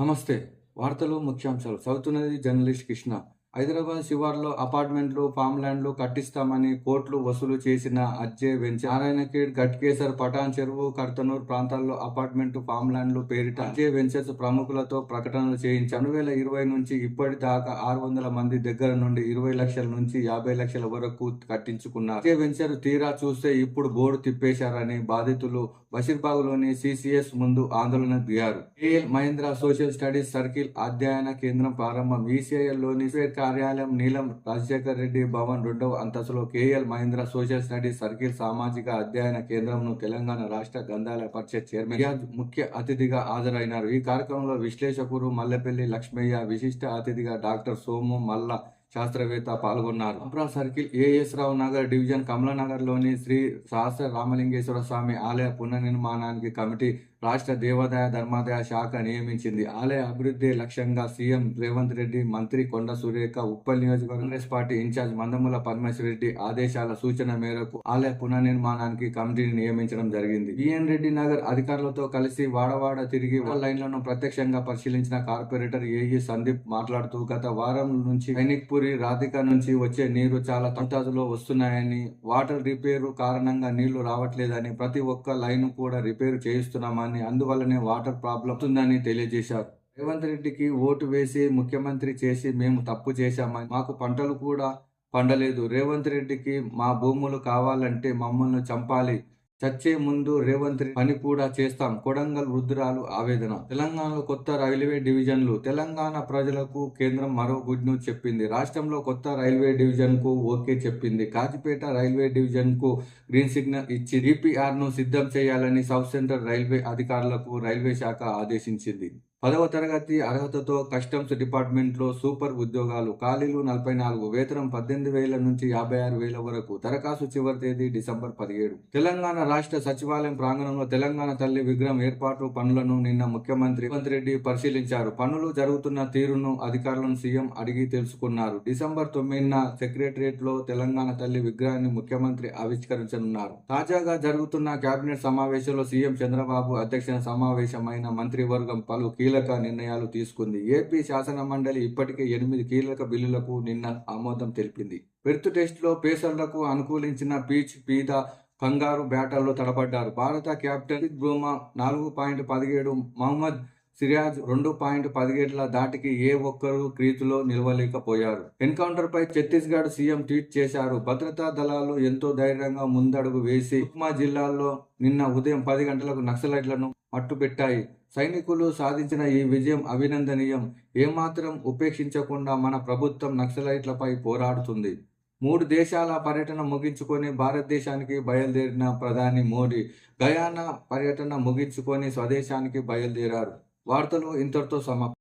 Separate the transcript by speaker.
Speaker 1: నమస్తే. వార్తలు ముఖ్యాంశాలు. చదువుతున్నది జర్నలిస్ట్ కృష్ణ. హైదరాబాద్ శివార్లో అపార్ట్మెంట్లు ఫామ్ ల్యాండ్లు కట్టిస్తామని కోట్లు వసూలు చేసిన అజ్జే వెంచర్. నారాయణఖేడ్ గట్కేసర్ పటాన్ చెరువు కర్తనూర్ ప్రాంతాల్లో అపార్ట్మెంట్ ఫామ్ ల్యాండ్లు పేరిట అజ్జే వెంచర్స్ ప్రముఖులతో ప్రకటనలు చేయించి రెండు వేల ఇరవై నుంచి ఇప్పటి దాకా ఆరు వందల మంది దగ్గర నుండి ఇరవై లక్షల నుంచి యాభై లక్షల వరకు కట్టించుకున్నారు. అజ్జే వెంచర్ తీరా చూస్తే ఇప్పుడు బోర్డు తిప్పేశారని బాధితులు బషీర్బాగ్లోని సిసిఎస్ ముందు ఆందోళన దిగారు. AL Mahendra social studies circle అధ్యయన కేంద్రం ప్రారంభం. ఈసీఐఎల్లోని కార్యాలయం నీలం రాజశేఖర్ రెడ్డి భవన్ రెండవ అంతస్తులో KL Mahendra social studies circle సామాజిక అధ్యయన కేంద్రంను తెలంగాణ రాష్ట్ర గ్రంథాలయ పరిషత్ చైర్మన్ ముఖ్య అతిథిగా హాజరైనారు. ఈ కార్యక్రమంలో విశ్లేషకులు మల్లెపల్లి లక్ష్మయ్య విశిష్ట అతిథిగా డాక్టర్ సోము మల్ల శాస్త్రవేత్త పాల్గొన్నారు. అప్రా circle AS Rao Nagar division కమలనగర్లోని Shri Sahasra Ramalingeswara Swamy ఆలయ పునర్నిర్మాణానికి కమిటీ రాష్ట్ర దేవాదాయ ధర్మాదాయ శాఖ నియమించింది. ఆలయ అభివృద్ధి లక్ష్యంగా సీఎం రేవంత్ రెడ్డి మంత్రి కొండ సురేఖ ఉప్పల్ నియోజకవర్గ Congress party in charge Mandamula Parameshwara Reddy ఆదేశాల సూచన మేరకు ఆలయ పునర్నిర్మాణానికి కమిటీని నియమించడం జరిగింది. బిఎన్ రెడ్డి నగర్ అధికారులతో కలిసి వాడవాడ తిరిగి లైన్లను ప్రత్యక్షంగా పరిశీలించిన కార్పొరేటర్ ఏఈ సందీప్ మాట్లాడుతూ గత వారం నుంచి సైనిక్పురి రాధిక నుంచి వచ్చే నీరు చాలా తొంతాజులో వస్తున్నాయని వాటర్ రిపేరు కారణంగా నీళ్ళు రావట్లేదని ప్రతి ఒక్క లైన్ కూడా రిపేరు చేయిస్తున్నామని అందువల్లనే వాటర్ ప్రాబ్లం ఉందని తెలియజేశారు. రేవంత్ రెడ్డికి ఓటు వేసి ముఖ్యమంత్రి చేసి మేము తప్పు చేశామని మాకు పంటలు కూడా పండలేదు. రేవంత్ రెడ్డికి మా భూములు కావాలంటే మమ్మల్ని చంపాలి. చచ్చే ముందు రేవంత్ పని కూడా చేస్తాం. కొడంగల్ వృద్ధురాలు ఆవేదన. తెలంగాణలో కొత్త రైల్వే డివిజన్లు. తెలంగాణ ప్రజలకు కేంద్రం మరో గుడ్ న్యూస్ చెప్పింది. రాష్ట్రంలో కొత్త రైల్వే డివిజన్కు ఓకే చెప్పింది. కాజిపేట రైల్వే డివిజన్కు గ్రీన్ సిగ్నల్ ఇచ్చి డిపిఆర్ను సిద్ధం చేయాలని సౌత్ సెంట్రల్ రైల్వే అధికారులకు రైల్వే శాఖ ఆదేశించింది. పదవ తరగతి అర్హతతో కస్టమ్స్ డిపార్ట్మెంట్లో సూపర్ ఉద్యోగాలు. ఖాళీలు నలభై నాలుగు వేతనం పద్దెనిమిది వేల నుంచి యాభై ఆరు వేల వరకు. దరఖాస్తు చివరి తేదీ డిసెంబర్ పదిహేడు. తెలంగాణ రాష్ట్ర సచివాలయం ప్రాంగణంలో తెలంగాణ తల్లి విగ్రహం ఏర్పాటు పనులను నిన్న ముఖ్యమంత్రి రేవంత్ రెడ్డి పరిశీలించారు. పనులు జరుగుతున్న తీరును అధికారులను సీఎం అడిగి తెలుసుకున్నారు. డిసెంబర్ తొమ్మిదిన సెక్రటరియట్లో తెలంగాణ తల్లి విగ్రహాన్ని ముఖ్యమంత్రి ఆవిష్కరించనున్నారు. తాజాగా జరుగుతున్న కేబినెట్ సమావేశంలో సీఎం చంద్రబాబు అధ్యక్షన సమావేశమైన మంత్రివర్గం పలు కీలక కీలక నిర్ణయాలు తీసుకుంది. ఏపీ శాసన మండలి ఇప్పటికే ఎనిమిది కీలక బిల్లులకు నిన్న ఆమోదం తెలిపింది. పెర్త్ టెస్ట్లో పేసర్లకు అనుకూలించిన పీచ్ పీద కంగారు బ్యాటర్లో తడబడ్డారు. భారత కెప్టెన్ బ్రూమా నాలుగు పాయింట్ పదిహేడు మహమ్మద్ సిరాజ్ రెండు పాయింట్ పదిహేడుల దాటికి ఏ ఒక్కరూ క్రీతులో నిలవలేకపోయారు. ఎన్కౌంటర్ పై ఛత్తీస్గఢ్ సీఎం ట్వీట్ చేశారు. భద్రతా దళాలు ఎంతో ధైర్యంగా ముందడుగు వేసి ఉప్మా జిల్లాలో నిన్న ఉదయం పది గంటలకు నక్సలైట్లను మట్టుపెట్టాయి సైనికులు సాధించిన ఈ విజయం అభినందనీయం. ఏమాత్రం ఉపేక్షించకుండా మన ప్రభుత్వం నక్సలైట్లపై పోరాడుతుంది. మూడు దేశాల పర్యటన ముగించుకొని భారతదేశానికి బయలుదేరిన ప్రధాని మోడీ గయానా పర్యటన ముగించుకొని స్వదేశానికి బయలుదేరారు. వార్తలు ఇంతటితో సమాప్తం.